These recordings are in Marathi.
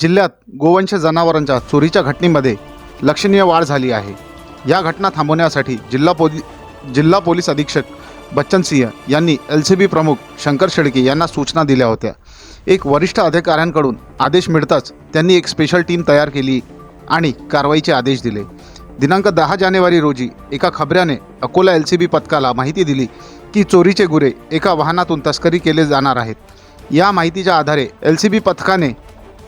जिल्ह्यात गोवंश जनावरांच्या चोरीच्या घटनेमध्ये लक्षणीय वाढ झाली आहे. या घटना थांबवण्यासाठी जिल्हा पोली जिल्हा पोलीस अधीक्षक बच्चन सिंह यांनी एल सी बी प्रमुख शंकर शेळके यांना सूचना दिल्या होत्या. एक वरिष्ठ अधिकाऱ्यांकडून आदेश मिळताच त्यांनी एक स्पेशल टीम तयार केली आणि कारवाईचे आदेश दिले. दिनांक दहा जानेवारी रोजी एका खबऱ्याने अकोला एल सी बी पथकाला माहिती दिली की चोरीचे गुरे एका वाहनातून तस्करी केले जाणार आहेत. या माहितीच्या आधारे एल सी बी पथकाने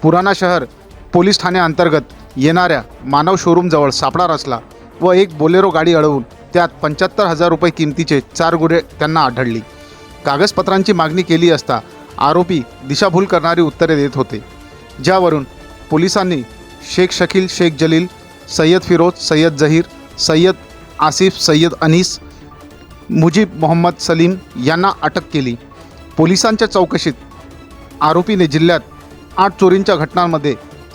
पुराणा शहर पोलीस ठाण्याअंतर्गत येणाऱ्या मानव शोरूमजवळ सापळा रचला व एक बोलेरो गाडी अडवून त्यात पंच्याहत्तर हजार रुपये किमतीचे चार गुरे त्यांना आढळली. कागदपत्रांची मागणी केली असता आरोपी दिशाभूल करणारी उत्तरे देत होते. ज्यावरून पोलिसांनी शेख शकील शेख जलील सय्यद फिरोज सय्यद जहीर सय्यद आसिफ सय्यद अनीस मुजीब मोहम्मद सलीम यांना अटक केली. पोलिसांच्या चौकशीत आरोपीने जिल्ह्यात आठ चोरींच्या घटनांमध्ये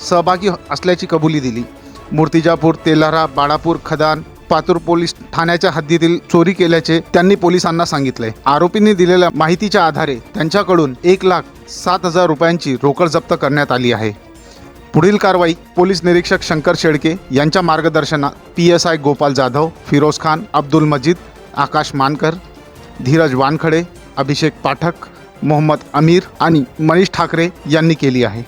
सहभागी असल्याची कबुली दिली. मूर्तिजापूर तेलारा बाळापूर खदान पातूर पोलीस ठाण्याच्या हद्दीतील चोरी केल्याचे त्यांनी पोलिसांना सांगितले. आरोपींनी दिलेल्या माहितीच्या आधारे त्यांच्याकडून एक लाख सात हजार रुपयांची रोकड जप्त करण्यात आली आहे. पुढील कारवाई पोलीस निरीक्षक शंकर शेळके यांच्या मार्गदर्शनात P S I Gopal Jadhav Firoz Khan Abdul Majeed Akash Mankar Dhiraj Wankhade Abhishek Pathak Mohammad Amir आणि मनीष ठाकरे यांनी केली आहे.